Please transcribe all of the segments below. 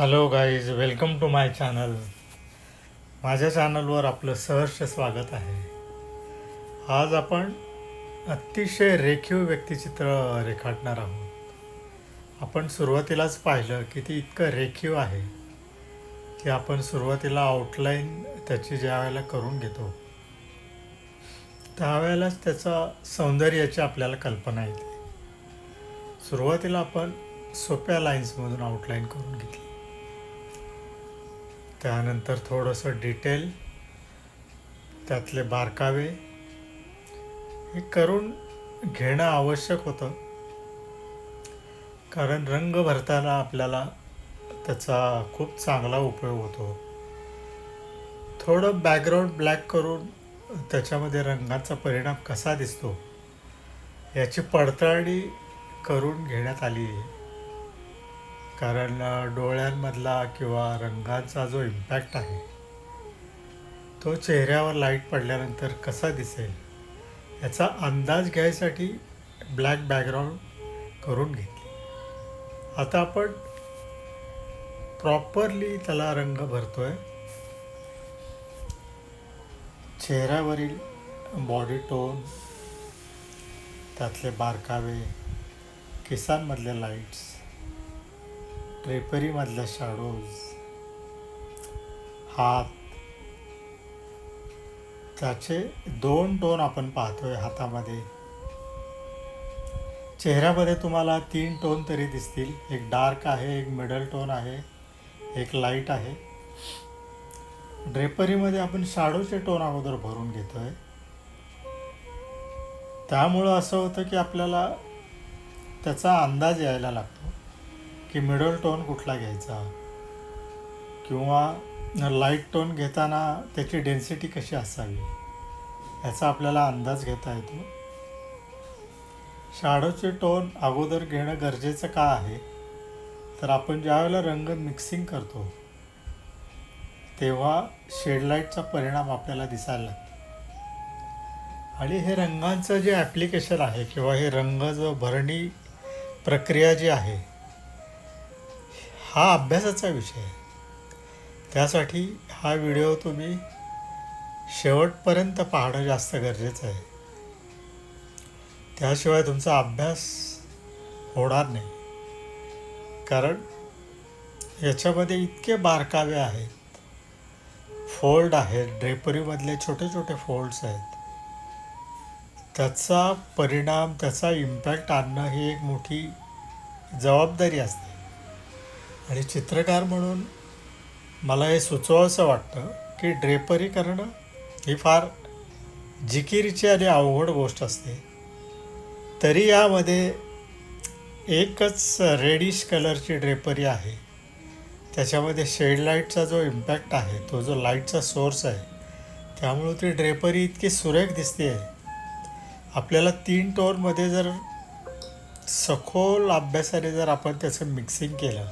Hello guys welcome to my channel माझ्या चॅनलवर आपलं सहर्ष स्वागत आहे. आज आपण अतिशय रेखीव व्यक्तिचित्र रेखाटणार आहोत. आपण सुरुवातीलाच पाहिलं की ती इतकं रेखीव आहे की आपण सुरुवातीला आउटलाईन त्याची ज्या वेळेला करून घेतो त्यावेळेलाच त्याचा सौंदर्याची आपल्याला कल्पना येते. सुरुवातीला आपण सोप्या लाईन्समधून आउटलाईन करून घेतली. त्यानंतर थोडंसं डिटेल त्यातले बारकावे हे करून घेणं आवश्यक होतं. कारण रंग भरताना आपल्याला त्याचा खूप चांगला उपयोग होतो. थोडं बॅकग्राऊंड ब्लॅक करून त्याच्यामध्ये रंगाचा परिणाम कसा दिसतो याची पडताळणी करून घेण्यात आली आहे. कारण डोळ्यांमधला किंवा रंगाचा जो इम्पॅक्ट आहे तो चेहऱ्यावर लाइट पडल्यानंतर कसा दिसेल याचा अंदाज घ्यायसाठी ब्लॅक बॅकग्राऊंड करून घेतली. आता आपण प्रॉपरली त्याला रंग भरतोय. चेहऱ्यावरील बॉडी टोन त्यातले बारकावे केसांमधले लाईट्स ड्रेपरीमधला शाडोज हात. त्याचे दोन टोन आपण पाहतोय हातामध्ये. चेहऱ्यामध्ये तुम्हाला तीन टोन तरी दिसतील. एक डार्क आहे एक मिडल टोन आहे एक लाइट आहे. ड्रेपरीमध्ये आपण शाडोचे टोन अगोदर भरून घेतोय. त्यामुळं असं होतं की आपल्याला त्याचा अंदाज यायला लागतो. की मिडल टोन कुठला घ्यायचा? किंवा लाइट टोन घेताना त्याची डेन्सिटी कशी असावी? याचा आपल्याला अंदाज घेता येतो. शाडोचे टोन अगोदर घेणं गरजेचं का आहे? तर आपण ज्यावेळेला रंग मिक्सिंग करतो तेव्हा शेडलाईटचा परिणाम आपल्याला दिसायला लागतो. आणि हे रंगांचं जे ॲप्लिकेशन आहे किंवा हे रंग जो भरणी प्रक्रिया जी आहे हा अभ्यासाचा विषय आहे. त्यासाठी हा व्हिडिओ तुम्ही शेवटपर्यंत पाहणं जास्त गरजेचं आहे. त्याशिवाय तुमचा अभ्यास होणार नाही. कारण याच्यामध्ये इतके बारकावे आहेत. फोल्ड आहेत. ड्रेपरीमधले छोटे छोटे फोल्ड्स आहेत. त्याचा परिणाम त्याचा इम्पॅक्ट आणणं ही एक मोठी जबाबदारी असते. आणि चित्रकार म्हणून मला हे सुचवावंसं वाटतं की ड्रेपरी करणं ही फार जिकिरीची आणि अवघड गोष्ट असते. तरी यामध्ये एकच रेडिश कलरची ड्रेपरी आहे. त्याच्यामध्ये शेड लाईटचा जो इम्पॅक्ट आहे तो जो लाईटचा सोर्स आहे त्यामुळं ती ड्रेपरी इतकी सुरेख दिसते आहे. आपल्याला तीन टोनमध्ये जर सखोल अभ्यासाने जर आपण त्याचं मिक्सिंग केलं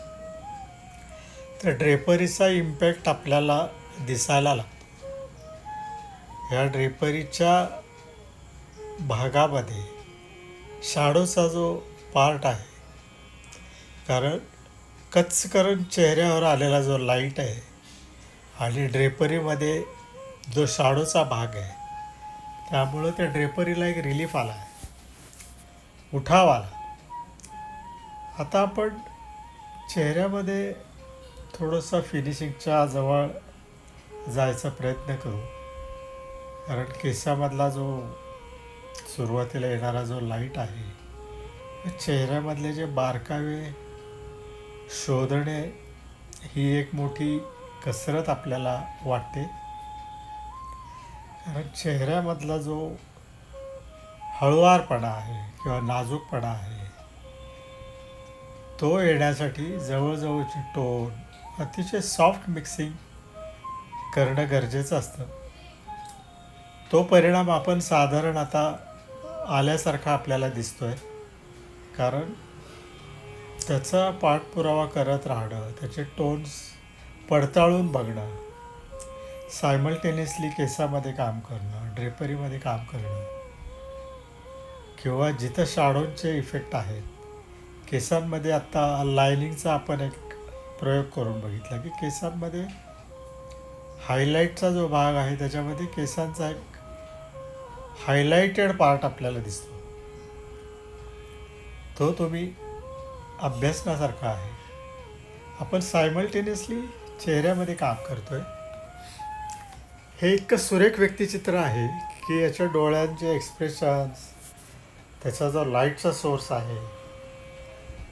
तर ड्रेपरीचा इम्पॅक्ट आपल्याला दिसायला लागतो. ह्या ड्रेपरीच्या भागामध्ये शाडोचा जो पार्ट आहे कारण कच करून चेहऱ्यावर आलेला जो लाइट आहे आणि ड्रेपरीमध्ये जो शाडोचा भाग आहे त्यामुळं त्या ड्रेपरीला एक रिलीफ आला आहे उठाव आला. आता आपण चेहऱ्यामध्ये थोडंसं फिनिशिंगच्या जवळ जायचा प्रयत्न करू. कारण केसामधला जो सुरुवातीला येणारा जो लाइट आहे चेहऱ्यामधले जे बारकावे शोधणे ही एक मोठी कसरत आपल्याला वाटते. कारण चेहऱ्यामधला जो हळुवारपणा आहे किंवा नाजूकपणा आहे तो येण्यासाठी जवळजवळची टोन अतिशय सॉफ्ट मिक्सिंग करणं गरजेचं असतं. तो परिणाम आपण साधारण आता आल्यासारखा आपल्याला दिसतोय. कारण त्याचा पाठपुरावा करत राहणं त्याचे टोन्स पडताळून बघणं सायमल्टेनियसली केसामध्ये काम करणं ड्रेपरीमध्ये काम करणं किंवा जिथं शाडोंचे इफेक्ट आहेत केसांमध्ये आत्ता लायनिंगचा आपण एक प्रयोग करून बघितला की केसांमध्ये हायलाईटचा जो भाग आहे त्याच्यामध्ये केसांचा एक हायलाइटेड पार्ट आपल्याला दिसतो. तो तुम्ही अभ्यासण्यासारखा आहे. आपण सायमल्टेनियसली चेहऱ्यामध्ये काम करतो आहे हे इतकं सुरेख व्यक्तिचित्र आहे की याच्या डोळ्यांचे एक्सप्रेशन्स त्याचा जो लाईटचा सोर्स आहे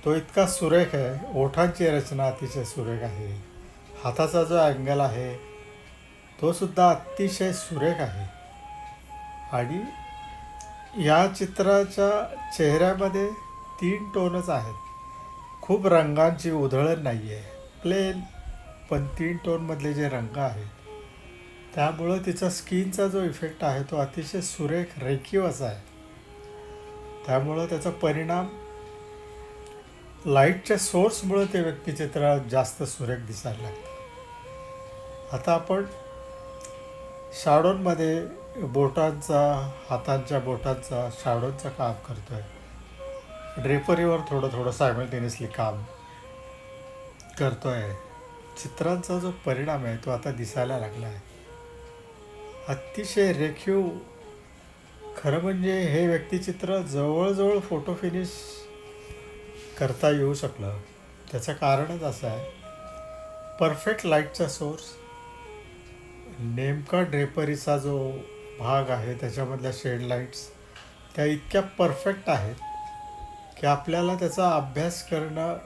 तो इतका सुरेख आहे. ओठांची रचना अतिशय सुरेख आहे. हाताचा जो अँगल आहे तो सुद्धा अतिशय सुरेख आहे. आणि या चित्राच्या चेहऱ्यामध्ये तीन टोनच आहेत. खूप रंगांची उधळण नाही आहे प्लेन पण तीन टोनमधले जे रंग आहेत त्यामुळं तिचा स्किनचा जो इफेक्ट आहे तो अतिशय सुरेख रेखीव असा आहे. त्यामुळं त्याचा परिणाम लाईटच्या सोर्समुळं ते व्यक्तिचित्र जास्त सुरेख दिसायला लागतं आता आपण शाडोंमध्ये बोटांचा हातांच्या बोटांचा शाडोंचं काम करतो आहे ड्रेपरीवर थोडं थोडं सायमल्टेनियसली काम करतो आहे चित्रांचा जो परिणाम आहे तो आता दिसायला लागला आहे. अतिशय रेखीव. खरं म्हणजे हे व्यक्तिचित्र जवळजवळ फोटो फिनिश करता येऊ शकलं. त्याचं कारणच असं आहे. परफेक्ट लाईटचा सोर्स नेमका ड्रेपरीचा जो भाग आहे त्याच्यामधल्या शेड लाईट्स त्या इतक्या परफेक्ट आहेत की आपल्याला त्याचा अभ्यास करणं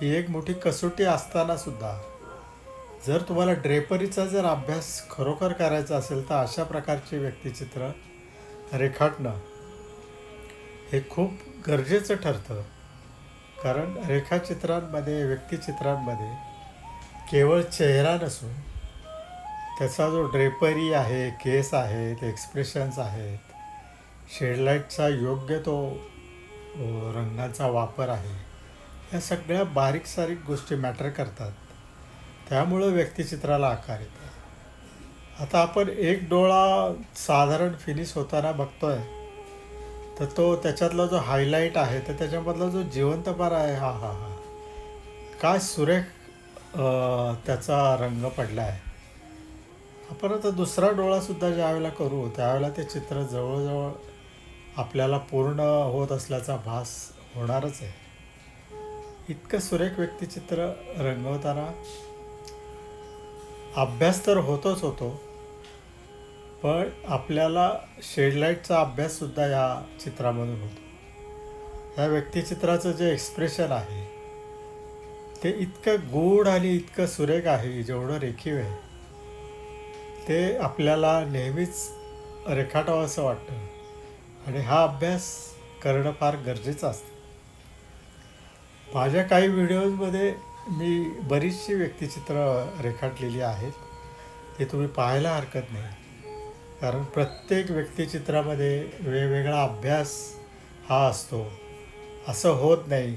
ही एक मोठी कसोटी असताना सुद्धा जर तुम्हाला ड्रेपरीचा जर अभ्यास खरोखर करायचा असेल तर अशा प्रकारची व्यक्तिचित्र रेखाटणं हे खूप गरजेचं ठरतं. कारण रेखाचित्रांमध्ये व्यक्तिचित्रांमध्ये केवळ चेहरा नसून त्याचा जो ड्रेपरी आहे केस आहेत एक्सप्रेशन्स आहेत शेडलाईटचा योग्य तो रंगांचा रंगाचा वापर आहे या सगळ्या बारीक सारीक गोष्टी मॅटर करतात. त्यामुळं व्यक्तिचित्राला आकार येतो. आता आपण एक डोळा साधारण फिनिश होताना बघतोय तर तो त्याच्यातला जो हायलाईट आहे तर त्याच्यामधला जो जिवंतपारा आहे हा हा हा. काय सुरेख त्याचा रंग पडला आहे आपण आता दुसरा डोळासुद्धा ज्यावेळेला करू त्यावेळेला ते चित्र जवळजवळ आपल्याला पूर्ण होत असल्याचा भास होणारच आहे. इतकं सुरेख व्यक्तिचित्र रंगवताना अभ्यास तर होतोच होतो पण आपल्याला शेडलाईटचा अभ्याससुद्धा या चित्रामधून होतो. या व्यक्तिचित्राचं जे एक्सप्रेशन आहे ते इतकं गूढ आणि इतकं सुरेख आहे जेवढं रेखीव आहे ते आपल्याला नेहमीच रेखाटावं असं वाटतं. आणि हा अभ्यास करणं फार गरजेचं असतं. माझ्या काही व्हिडिओजमध्ये मी बरीचशी व्यक्तिचित्र रेखाटलेली आहेत. ते तुम्ही पाहायला हरकत नाही. कारण प्रत्येक व्यक्तिचित्रामध्ये वेगवेगळा अभ्यास हा असतो. असं होत नाही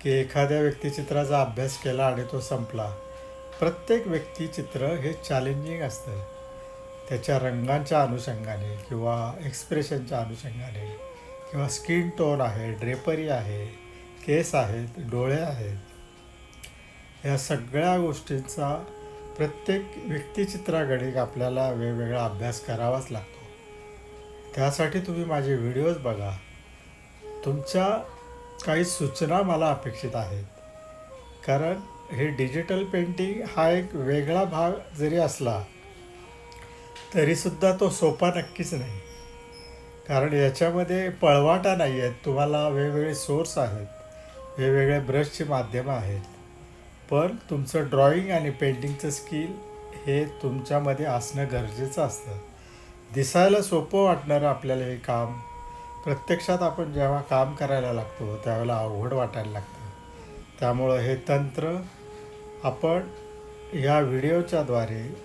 की एखाद्या व्यक्तिचित्राचा अभ्यास केला आणि तो संपला. प्रत्येक व्यक्तिचित्र हे चॅलेंजिंग असतं. त्याच्या रंगांच्या अनुषंगाने किंवा एक्सप्रेशनच्या अनुषंगाने किंवा स्किन टोन आहे ड्रेपरी आहे केस आहेत डोळे आहेत. या सगळ्या गोष्टींचा प्रत्येक व्यक्तिचित्राकडे आपल्याला वेगवेगळा अभ्यास करावाच लागतो. त्यासाठी तुम्ही माझे व्हिडिओज बघा. तुमच्या काही सूचना मला अपेक्षित आहेत. कारण हे डिजिटल पेंटिंग हा एक वेगळा भाग जरी असला तरीसुद्धा तो सोपा नक्कीच नाही. कारण याच्यामध्ये पळवाटा नाही आहेत. तुम्हाला वेगवेगळे सोर्स आहेत. वेगवेगळे ब्रशची माध्यमं आहेत. पण तुमचं ड्रॉईंग आणि पेंटिंगचं स्किल हे तुमच्यामध्ये असणं गरजेचं असतं. दिसायला सोपं वाटणारं आपल्याला हे काम प्रत्यक्षात आपण जेव्हा काम करायला लागतो त्यावेळेला अवघड वाटायला लागतं. त्यामुळं हे तंत्र आपण या व्हिडिओच्याद्वारे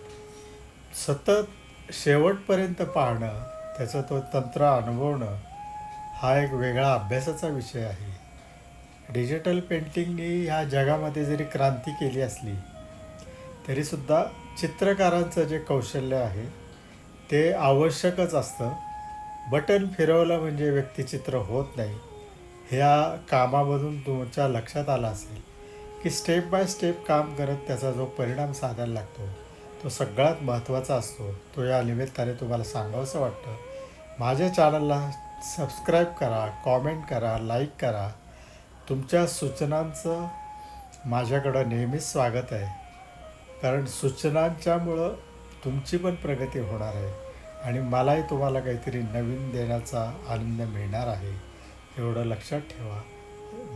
सतत शेवटपर्यंत पाहणं त्याचं तो तंत्र अनुभवणं हा एक वेगळा अभ्यासाचा विषय आहे. डिजिटल पेंटिंगनी ह्या जगामध्ये जरी क्रांती केली असली तरीसुद्धा चित्रकारांचं जे कौशल्य आहे ते आवश्यकच असतं. बटन फिरवलं म्हणजे व्यक्तिचित्र होत नाही. ह्या कामामधून तुमच्या लक्षात आलं असेल की स्टेप बाय स्टेप काम करत त्याचा जो परिणाम साधायला लागतो तो सगळ्यात महत्त्वाचा असतो. तो या निमित्ताने तुम्हाला सांगावंसं वाटतं. माझ्या चॅनलला सबस्क्राईब करा कॉमेंट करा लाईक करा. तुमच्या सूचनांचं माझ्याकडं नेहमीच स्वागत आहे. कारण सूचनांच्यामुळं तुमची पण प्रगती होणार आहे आणि मलाही तुम्हाला काहीतरी नवीन देण्याचा आनंद मिळणार आहे. एवढं लक्षात ठेवा.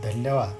धन्यवाद.